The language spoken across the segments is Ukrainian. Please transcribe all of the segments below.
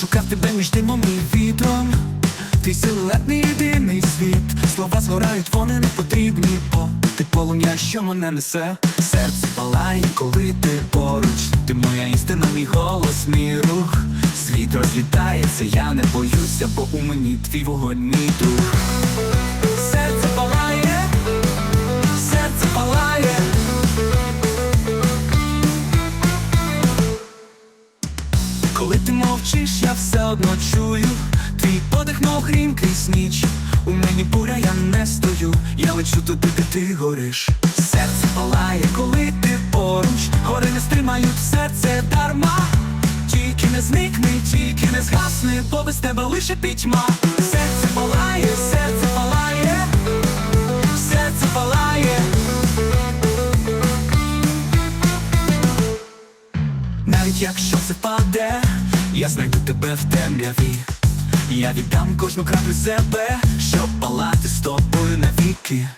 Шукав тебе між димом і вітром, Твій силуетний єдиний світ. Слова згорають, вони не потрібні, бо ти полум'я, що мене несе. Серце палає, коли ти поруч. Ти моя істина, мій голос, мій рух. Світ розлітається, я не боюся, бо у мені твій вогонь мій друг. Мовчиш, я все одно чую. Твій подих, мов грім крізь ніч. У мені буря, я не стою, я лечу туди, де ти гориш. Серце палає, коли ти поруч. Гори не стримають серце дарма. Тільки не зникни, тільки не згасни, бо без тебе лише пітьма Серце палає, серце палає, серце палає. Навіть якщо це впаде, я знайду тебе в темряві. Я віддам кожну краплю себе, щоб палати з тобою навіки.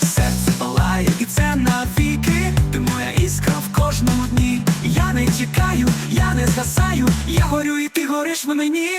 Серце палає, і це навіки. Ти моя іскра в кожному дні. Я не чекаю, я не згасаю, я горю, і ти гориш в мені.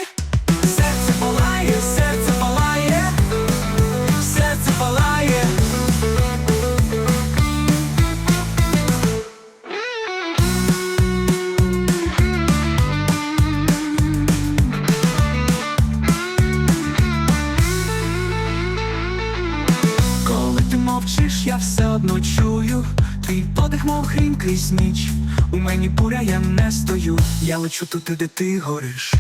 Мовчиш, я все одно чую. Твій подих, мов хрім крізь ніч. У мені буря, я не стою. Я лечу туди, де ти гориш